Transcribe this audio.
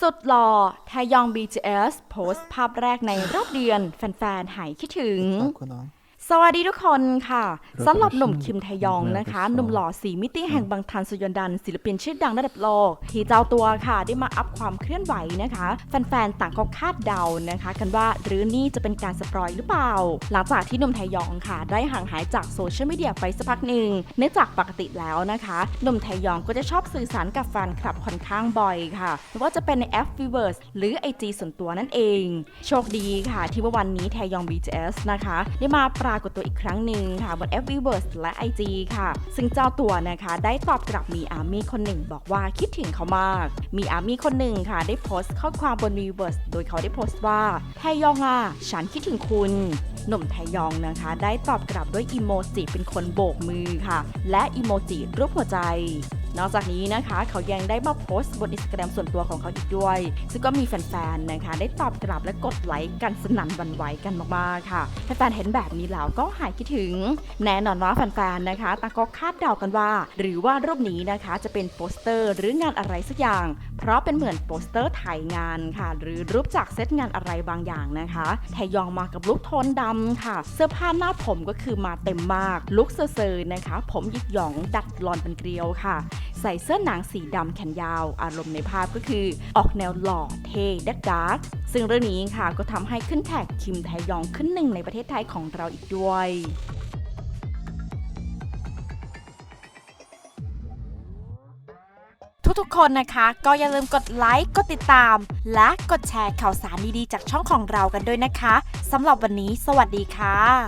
สุดหล่อแทยอง BTS โพสต์ภาพแรกในรอบเดือน แฟน ๆ หายคิดถึง ขอบคุณน้อง สวัสดีทุกคนค่ะครับสำหรับหนุ่มผมคิมไทยองนะคะครับหนุ่มหล่อสีมิติแห่งบางทันสุยอนดัน ศิลปินชื่อดังระดับโลก ที่เจ้าตัวค่ะได้มาอัพความเคลื่อนไหวนะคะ แฟนๆ ต่างก็คาดเดานะคะ กันว่าหรือนี่จะเป็นการสปอยหรือเปล่า หลังจากที่หนุ่มไทยองค่ะ ได้ห่างหายจากโซเชียลมีเดียไปสักพักหนึ่งเนื่องจากปกติแล้วนะคะหนุ่มไทยองก็จะชอบสื่อสารกับแฟนคลับค่อนข้างบ่อยค่ะไม่ว่าจะเป็นในแอป v ิเว r ร์หรือ IG ส่วนตัวนั่นเอง โชคดีค่ะ ที่ว่าวันนี้แทยอง BTS นะคะ ได้มาปรากฏตัวอีกครั้งหนึ่งค่ะบน f v ิเว r ร์และ IG ค่ะ ซึ่งเจ้าตัวนะคะได้ตอบกลับมีอาร์มี่คนหนึ่งบอกว่าคิดถึงเขามาก มีอาร์มี่คนหนึ่งค่ะ ได้โพสต์ข้อความบน v ิเว r ร์โดยเขาได้โพสต์ว่าแทยองอะฉันคิดถึงคุณหนุ่มไทยองนะคะ ได้ตอบกลับด้วยอีโมจิเป็นคนโบกมือค่ะ และอีโมจิรูปหัวใจ นอกจากนี้นะคะ เขายังได้มาโพสต์บนอินสตาแกรมส่วนตัวของเขาอีกด้วย ซึ่งก็มีแฟนๆนะคะได้ตอบกลับและกดไลค์กันสนั่นวันไหวกันมากๆค่ะแฟนๆเห็นแบบนี้แล้วก็หายคิดถึง แน่นอนว่าแฟนๆนะคะต่างก็คาดเดากันว่า หรือว่ารูปนี้นะคะจะเป็นโปสเตอร์หรืองานอะไรสักอย่าง เพราะเป็นเหมือนโปสเตอร์ถ่ายงานค่ะ หรือรูปจากเซตงานอะไรบางอย่างนะคะแทยองมากับลุคโทนดำค่ะ เสื้อผ้าหน้าผมก็คือมาเต็มมากลุคเซอร์ๆนะคะ ผมหยิกหยองดัดลอนเป็นเกลียวค่ะ ใส่เสื้อหนังสีดำแขนยาว อารมณ์ในภาพก็คือ ออกแนวหล่อเท่ดักดาร์กซึ่งเรื่องนี้ค่ะก็ทำให้ขึ้นแท็กคิมไทยองขึ้นหนึ่งในประเทศไทยของเราอีกด้วยทุกๆ คนนะคะ ก็อย่าลืมกดไลค์ กดติดตาม และกดแชร์ข่าวสารดีๆ จากช่องของเรากันด้วยนะคะ สำหรับวันนี้ สวัสดีค่ะ